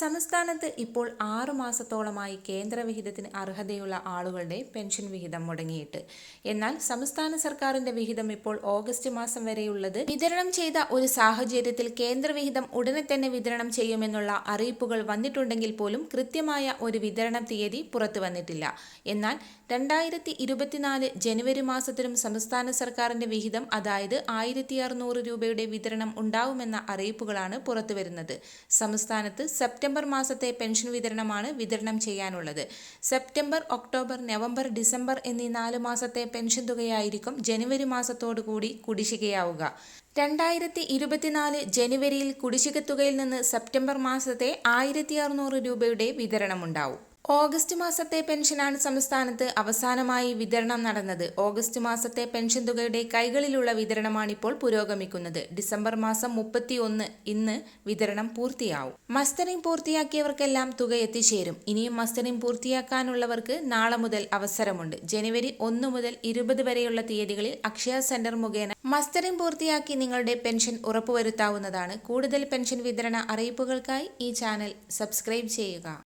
സംസ്ഥാനത്ത് ഇപ്പോൾ ആറു മാസത്തോളമായി കേന്ദ്രവിഹിതത്തിന് അർഹതയുള്ള ആളുകളുടെ പെൻഷൻ വിഹിതം മുടങ്ങിയിട്ട്. എന്നാൽ സംസ്ഥാന സർക്കാരിന്റെ വിഹിതം ഇപ്പോൾ ഓഗസ്റ്റ് മാസം വരെയുള്ളത് വിതരണം ചെയ്ത ഒരു സാഹചര്യത്തിൽ കേന്ദ്രവിഹിതം ഉടനെ തന്നെ വിതരണം ചെയ്യുമെന്നുള്ള അറിയിപ്പുകൾ വന്നിട്ടുണ്ടെങ്കിൽ പോലും കൃത്യമായ ഒരു വിതരണ തീയതി പുറത്തു വന്നിട്ടില്ല. എന്നാൽ രണ്ടായിരത്തി ഇരുപത്തിനാല് ജനുവരി മാസത്തിലും സംസ്ഥാന സർക്കാരിന്റെ വിഹിതം അതായത് ആയിരത്തി അറുന്നൂറ് രൂപയുടെ വിതരണം ഉണ്ടാവുമെന്ന അറിയിപ്പുകളാണ് പുറത്തുവരുന്നത്. സംസ്ഥാനത്ത് സെപ്റ്റംബർ മാസത്തെ പെൻഷൻ വിതരണമാണ് വിതരണം ചെയ്യാനുള്ളത്. സെപ്റ്റംബർ ഒക്ടോബർ നവംബർ ഡിസംബർ എന്നീ നാല് മാസത്തെ പെൻഷൻ തുകയായിരിക്കും ജനുവരി മാസത്തോടു കൂടി കുടിശ്ശികയാവുക. രണ്ടായിരത്തി ഇരുപത്തിനാല് ജനുവരിയിൽ കുടിശ്ശിക തുകയിൽ നിന്ന് സെപ്റ്റംബർ മാസത്തെ ആയിരത്തി അറുന്നൂറ് രൂപയുടെ വിതരണമുണ്ടാവും. ഓഗസ്റ്റ് മാസത്തെ പെൻഷനാണ് സംസ്ഥാനത്ത് അവസാനമായി വിതരണം നടന്നത്. ഓഗസ്റ്റ് മാസത്തെ പെൻഷൻ തുകയുടെ കൈകളിലുള്ള വിതരണമാണിപ്പോൾ പുരോഗമിക്കുന്നത്. ഡിസംബർ മാസം മുപ്പത്തി ഒന്ന് ഇന്ന് വിതരണം പൂർത്തിയാവും. മസ്റ്ററിംഗ് പൂർത്തിയാക്കിയവർക്കെല്ലാം തുക എത്തിച്ചേരും. ഇനിയും മസ്റ്ററിംഗ് പൂർത്തിയാക്കാനുള്ളവർക്ക് നാളെ മുതൽ അവസരമുണ്ട്. ജനുവരി ഒന്ന് മുതൽ ഇരുപത് വരെയുള്ള തീയതികളിൽ അക്ഷയ സെന്റർ മുഖേന മസ്റ്ററിംഗ് പൂർത്തിയാക്കി നിങ്ങളുടെ പെൻഷൻ ഉറപ്പുവരുത്താവുന്നതാണ്. കൂടുതൽ പെൻഷൻ വിതരണ അറിയിപ്പുകൾക്കായി ഈ ചാനൽ സബ്സ്ക്രൈബ് ചെയ്യുക.